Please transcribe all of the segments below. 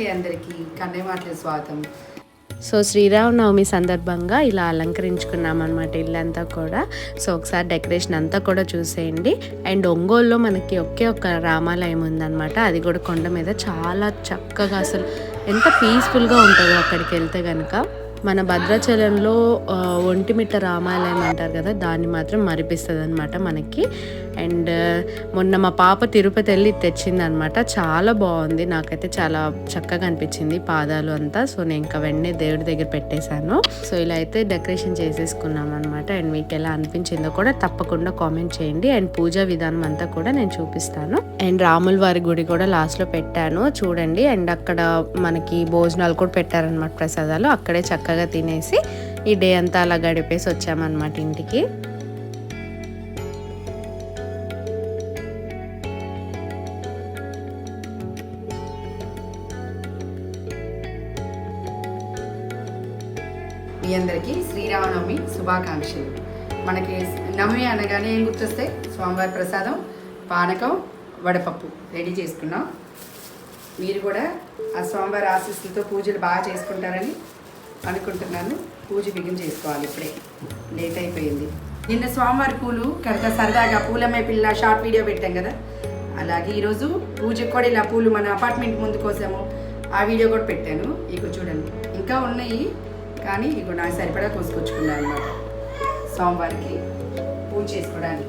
అండి అందరికీ. కన్నయ్య స్వాగతం. సో శ్రీరామనవమి సందర్భంగా ఇలా అలంకరించుకున్నాం అనమాట ఇల్లంతా కూడా. సో ఒకసారి డెకరేషన్ అంతా కూడా చూసేయండి. అండ్ ఒంగోలులో మనకి ఒకే ఒక రామాలయం ఉందన్నమాట. అది కూడా కొండ మీద చాలా చక్కగా అసలు ఎంత పీస్ఫుల్గా ఉంటుందో అక్కడికి వెళ్తే కనుక మన భద్రాచలంలో ఒంటిమిట్ట రామాలయం అంటారు కదా దాన్ని మాత్రం మరిపిస్తుంది అనమాట మనకి. అండ్ మొన్న మా పాప తిరుపతి వెళ్ళి తెచ్చింది అనమాట చాలా బాగుంది. నాకైతే చాలా చక్కగా అనిపించింది పాదాలు అంతా. సో నేను ఇంకా వెంటనే దేవుడి దగ్గర పెట్టేశాను. సో ఇలా అయితే డెకరేషన్ చేసేసుకున్నాం అనమాట అండ్ మీకు ఎలా అనిపించిందో కూడా తప్పకుండా కామెంట్ చేయండి. అండ్ పూజా విధానం అంతా కూడా నేను చూపిస్తాను. అండ్ రాముల వారి గుడి కూడా లాస్ట్లో పెట్టాను. చూడండి. అండ్ అక్కడ మనకి భోజనాలు కూడా పెట్టారనమాట ప్రసాదాలు. అక్కడే చక్కగా తినేసి ఈ డే అంతా అలా గడిపేసి వచ్చామన్నమాట ఇంటికి. మీ అందరికీ శ్రీరామనవమి శుభాకాంక్షలు. మనకి నవమి అనగానే ఏం గుర్తొస్తాయి స్వామివారి ప్రసాదం పానకం వడపప్పు రెడీ చేసుకున్నాం. మీరు కూడా ఆ స్వామివారి ఆశీస్సులతో పూజలు బాగా చేసుకుంటారని అనుకుంటున్నాను. పూజ బిగిన్ చేసుకోవాలి ఇప్పుడే. లేట్ అయిపోయింది. నిన్న స్వామివారి పూలు కనుక సరదాగా పూలమ్మే పిల్ల షార్ట్ వీడియో పెట్టాం కదా. అలాగే ఈరోజు పూజకు కూడా ఇలా పూలు మన అపార్ట్మెంట్ ముందు కోసాము. ఆ వీడియో కూడా పెట్టాను. ఇక చూడండి. ఇంకా ఉన్నాయి కానీ ఇక నాకు సరిపడా కోసుకొచ్చుకున్నాను అనమాట సోమవారికి పూజ చేసుకోవడానికి.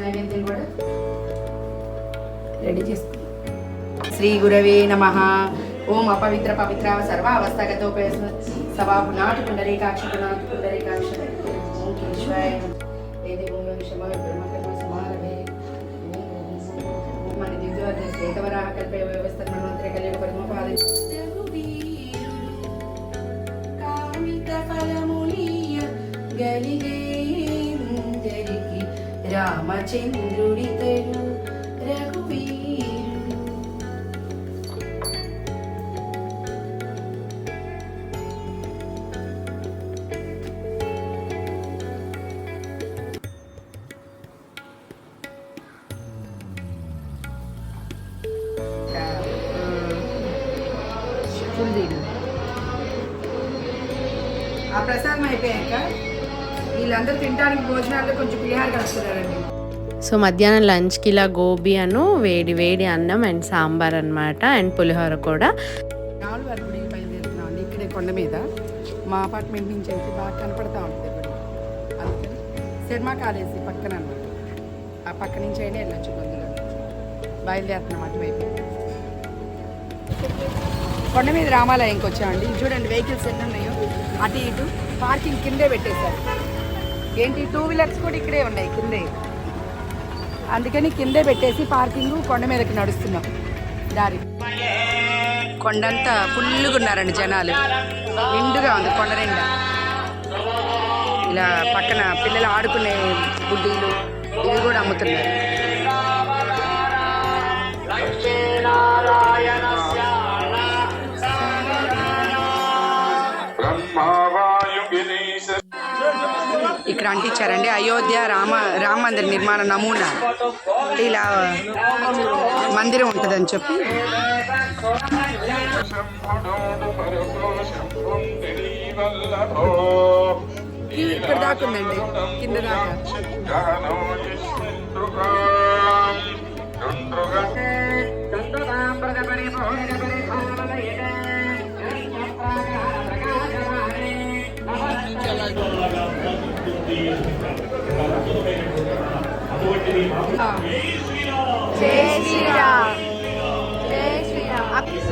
నైవేద్యం కూడా రెడీ చేసుకో శ్రీ గురవే నమ. ఓం అపవిత్ర పవిత్ర సర్వ అవస్థగతో సభాపు నాటు పుండరీకాక్ష నాటు పుండరీకాక్ష. ఓం కేశవాయ ఏది ఓం క్షమ బ్రహ్మకర్మ సమారభే మన దివ్య ఏకవరాహ కల్పే వ్యవస్థ మన్వంతరి కలిగి పద్మపాది కామిత గలిగేందరికి రామచంద్రుడితడు ఫుల్ తీడు ఆ ప్రసాదం అయిపోయాక వీళ్ళందరూ తినడానికి భోజనాల్లో కొంచెం పులిహార కలుస్తున్నారండి సో మధ్యాహ్నం లంచ్కి ఇలా గోబీ అను వేడి వేడి అన్నం అండ్ సాంబార్ అన్నమాట అండ్ పులిహోర కూడా. నాలుగు వరకు బయలుదేరుతున్నాం అండి ఇక్కడే కొండ మీద. మా అపార్ట్మెంట్ నుంచి అయితే బాగా కనపడతా ఉంటుంది అందుకని శర్మ కాలేజీ పక్కన అన్నమాట. ఆ పక్క నుంచి అయినా వెళ్ళొచ్చు కొందరు. బయలుదేరుతున్నాం అటువైపు. కొండ మీద రామాలయంకి వచ్చామండి. చూడండి వెహికల్స్ ఎన్ని ఉన్నాయో. అటు ఇటు పార్కింగ్ కిందే పెట్టేశారు. ఏంటి టూ వీలర్స్ కూడా ఇక్కడే ఉన్నాయి కిందే. అందుకని కిందే పెట్టేసి పార్కింగ్ కొండ మీదకి నడుస్తున్నాం. దారి. కొండంతా ఫుల్గా ఉన్నారండి జనాలు. నిండుగా ఉంది కొండ నిండా. ఇలా పక్కన పిల్లలు ఆడుకునే గుడ్డీలు ఇవి కూడా అమ్ముతున్నారు. ఇక్కడ అంటించారండి. అయోధ్య రామ రామ మందిర నిర్మాణ నమూనా. ఇలా మందిరం ఉంటుందని చెప్పి. ఇక్కడ దాకా ఉందండి. కింద దాకా.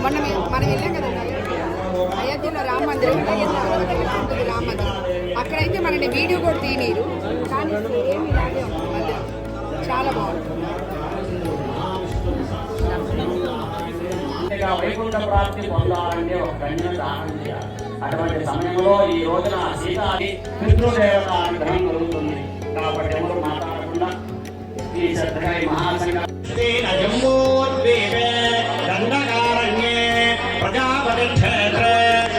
మనం మనం వెళ్ళాం కదా అయోధ్యలో రామ మందిరం ఉంటుంది రామ మందిరం అక్కడైతే మనని వీడియో కూడా తీయనీరు కానీ సేమ్ ఇలాగే ఉంటుంది మందిరం చాలా బాగుంటుంది వైకుంఠ ప్రాప్తి పొందాలంటే ఒక కన్య దానం చేయాలి అటువంటి సమయంలో ఈ రోజున సీతాది పితృదేవత అనుగ్రహం కలుగుతుంది కాబట్టి ఎవరు श्रीशत्रगै महासङ्गेन जम्बोद्वेगे दण्डकारण्ये प्रजापतिक्षेत्रे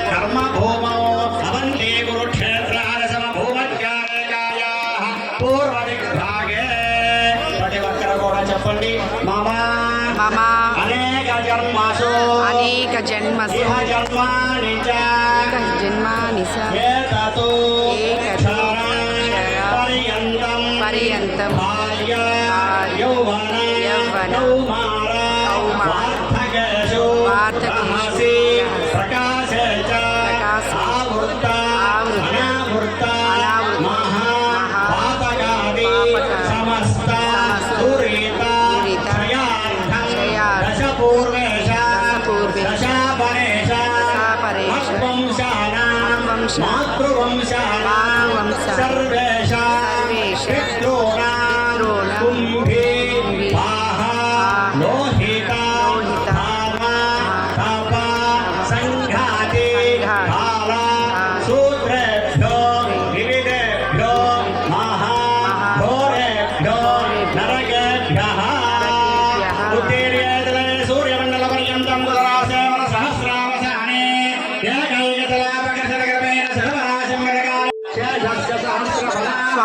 कर्मभूमौ अवन्ते गुरुक्षेत्रारसमभूमत्यारकायाः पूर्वदिग्भागे प्रतिवक्रकोण చెప్పండి మామా మామా అనేక జన్మాసు అనేక జన్మసు జన్మాని జన్మాని సే తతో ఏ वंश। मातृवंश।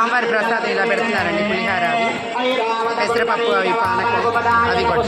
స్వామివారి ప్రసాదం ఇలా పెడుతున్నారండి పులిహార పెసరపప్పు అవి పానకం అవి కూడా.